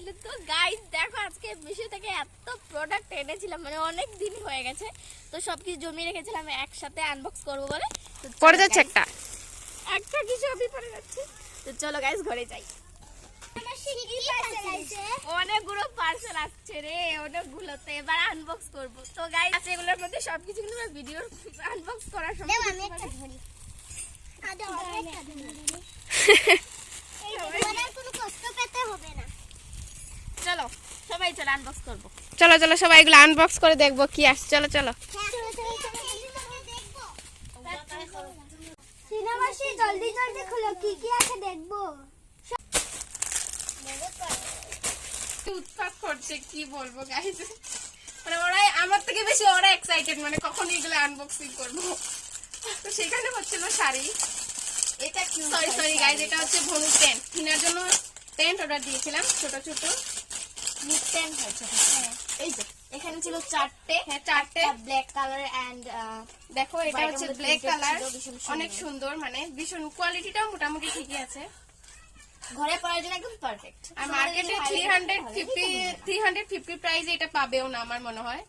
গেছিল তো গাইস দেখো আজকে মিশো থেকে এত প্রোডাক্ট এনেছিলাম মানে অনেক দিন হয়ে গেছে। তো সব কিছু জমিয়ে রেখেছিলাম একসাথে আনবক্স করব বলে। পড়ে যাচ্ছে একটা। একটা কিছু আমি পড়ে যাচ্ছে। তো চলো গাইস ঘরে যাই। অনেকগুলো পার্সেল আসছে রে অনেকগুলো তো এবার আনবক্স করব। তো গাইস আছে এগুলোর মধ্যে সবকিছু কিন্তু ভিডিও আনবক্স করার সময় আমি একটা ধরি আদা একটা ধরি এই সবাই- ধরার কোনো কষ্ট পেতে হবে না চলো সবাই চলো আনবক্স করব। চলো চলো সবাই এগুলো আনবক্স করে দেখব কি আসছে। চলো চলো। সিনেমাসি জলদি জলদি খুলো কি কি আছে দেখব? উৎপাত করছে কি বলব গাইস মানে ওরাই আমার থেকে বেশি ওরা এক্সাইটেড মানে কখন এগুলো আনবক্সিং করব। তো সেখানে হচ্ছিল শাড়ি। এটা কি সরি সরি গাইজ এটা হচ্ছে ভনু টেন্ট কেনার জন্য টেন্ট অর্ডার দিয়েছিলাম ছোট ছোট। মুখ টেন হয়েছে। এই যে এখানে ছিল চারটে। হ্যাঁ চারটে। ব্ল্যাক কালার এন্ড দেখো এটা হচ্ছে ব্ল্যাক কালার অনেক সুন্দর মানে ভীষণ কোয়ালিটিটাও মোটামুটি ঠিকই আছে। ঘরে পরার জন্য একদম পারফেক্ট আর মার্কেটে three hundred fifty three hundred fifty প্রাইসে এটা পাবেও না আমার মনে হয়।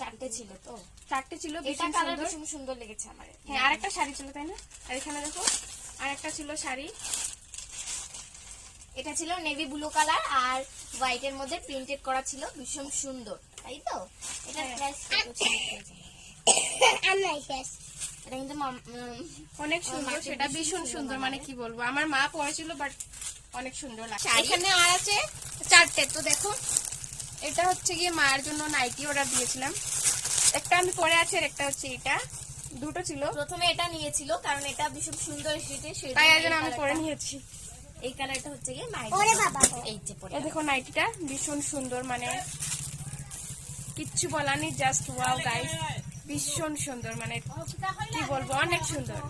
চারটে ছিল তো। চারটে ছিল এটা কালার সুন্দর। ভীষণ সুন্দর লেগেছে আমার। হ্যাঁ আরেকটা শাড়ি ছিল তাই না? আর এখানে দেখো আরেকটা ছিল শাড়ি। এটা ছিল নেভি ব্লু কালার আর হোয়াইট এর মধ্যে প্রিন্টেড করা ছিল ভীষণ সুন্দর তাই তো? এটা হ্যাঁ। প্রাইস এটা কিন্তু অনেক সুন্দর সেটা ভীষণ সুন্দর সুন্দর মানে। কি বলব? আমার মা পরেছিল বাট অনেক সুন্দর লাগে শাড়ি? এখানে আর আছে চারটে তো দেখো। এটা হচ্ছে গিয়ে মায়ের জন্য নাইটি অর্ডার দিয়েছিলাম। একটা আমি পরে আছে আর একটা হচ্ছে এটা। দুটো ছিল। প্রথমে এটা নিয়েছিল কারণ এটা ভীষণ সুন্দর এসেছে তাই জন্য আমি পরে নিয়েছি। এই কালারটা হচ্ছে গিয়ে এই যে পরে দেখো নাইটিটা ভীষণ সুন্দর মানে কিচ্ছু বলার নেই জাস্ট ওয়াও গাইস ভীষণ সুন্দর মানে কি বলব অনেক সুন্দর।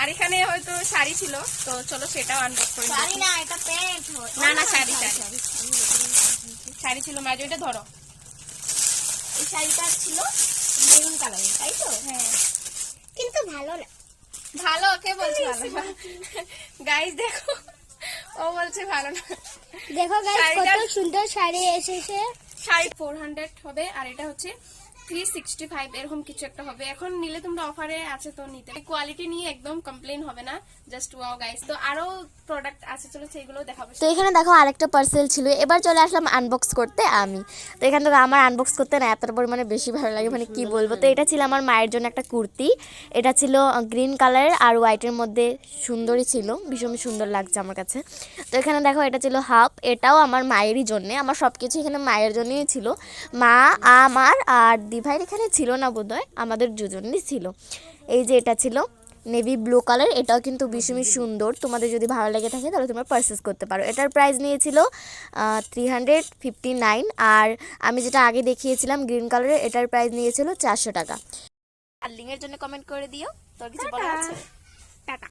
আর এখানে হয়তো শাড়ি ছিল তো চলো সেটাও আনবক করি না না না শাড়ি শাড়ি। শাড়ি ছিল মাঝে ওইটা ধরো। এই শাড়িটা ছিল মেরুন কালারের তাই তো? হ্যাঁ। কিন্তু ভালো না। ভালো ওকে বলছে ভালো গাইস দেখো। ও বলছে ভালো না। দেখো গাইস কত সুন্দর শাড়ি এসেছে। শাড়ি ফোর হান্ড্রেড হবে আর এটা হচ্ছে থ্রি সিক্সটি ফাইভ এরকম কিছু একটা হবে। এখন নিলে তোমরা আছে তো নিতে। কোয়ালিটি নিয়ে একদম কমপ্লেন হবে না। জাস্ট গাইস তো প্রোডাক্ট আছে তো এখানে দেখো আরেকটা পার্সেল ছিল। এবার চলে আসলাম আনবক্স করতে আমি। তো এখান থেকে আমার আনবক্স করতে না পরিমাণে বেশি ভালো লাগে মানে কি বলব? তো এটা ছিল আমার মায়ের জন্য একটা কুর্তি। এটা ছিল গ্রিন কালারের আর হোয়াইটের মধ্যে সুন্দরই ছিল। ভীষণ সুন্দর লাগছে আমার কাছে। তো এখানে দেখো এটা ছিল হাফ এটাও আমার মায়েরই জন্যে। আমার সব কিছু এখানে মায়ের জন্যই ছিল। মা, আমার আর দিভাইয়ের এখানে ছিল না বোধহয় আমাদের দুজনেরই ছিল। এই যে এটা ছিল নেভি ব্লু কালার এটাও কিন্তু ভীষণই সুন্দর। তোমাদের যদি ভালো লেগে থাকে তাহলে তোমরা পারচেস করতে পারো। এটার প্রাইস নিয়েছিল থ্রি হান্ড্রেড ফিফটি নাইন আর আমি যেটা আগে দেখিয়েছিলাম গ্রিন কালারের এটার প্রাইস নিয়েছিল চারশো টাকা। আর লিঙ্কের জন্য কমেন্ট করে দিও। তোর কিছু বলার আছে? টাটা।